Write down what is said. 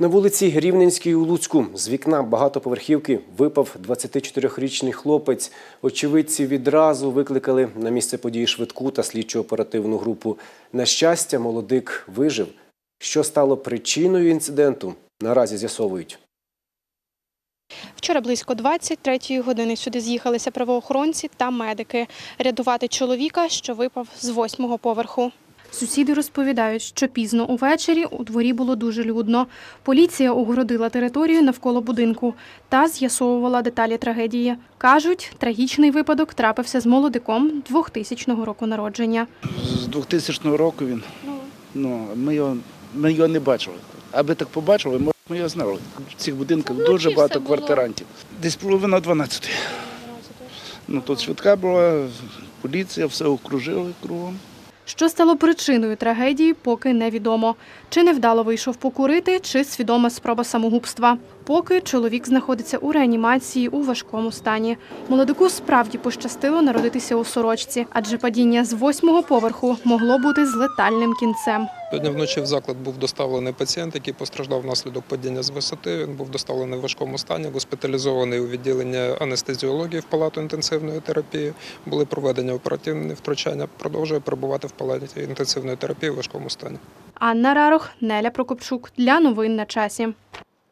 На вулиці Рівненській у Луцьку з вікна багатоповерхівки випав 24-річний хлопець. Очевидці відразу викликали на місце події швидку та слідчо-оперативну групу. На щастя, молодик вижив. Що стало причиною інциденту, наразі з'ясовують. Вчора близько 23-ї години сюди з'їхалися правоохоронці та медики рятувати чоловіка, що випав з восьмого поверху. Сусіди розповідають, що пізно увечері у дворі було дуже людно. Поліція огородила територію навколо будинку та з'ясовувала деталі трагедії. Кажуть, трагічний випадок трапився з молодиком 2000 року народження. З 2000 року він. Ну, ми, його, ми його не бачили. Аби так побачили, може, ми його знали. В цих будинках дуже багато квартирантів. Десь половина 12. Ну, тут швидка була, поліція, все окружили кругом. Що стало причиною трагедії, поки невідомо. Чи невдало вийшов покурити, чи свідома спроба самогубства. Поки чоловік знаходиться у реанімації у важкому стані. Молодику справді пощастило народитися у сорочці, адже падіння з восьмого поверху могло бути з летальним кінцем. Сьогодні вночі в заклад був доставлений пацієнт, який постраждав внаслідок падіння з висоти. Він був доставлений в важкому стані, госпіталізований у відділення анестезіології в палату інтенсивної терапії. Були проведені оперативні втручання. Продовжує перебувати в палаті інтенсивної терапії в важкому стані. Анна Рарох, Неля Прокопчук для новин на часі.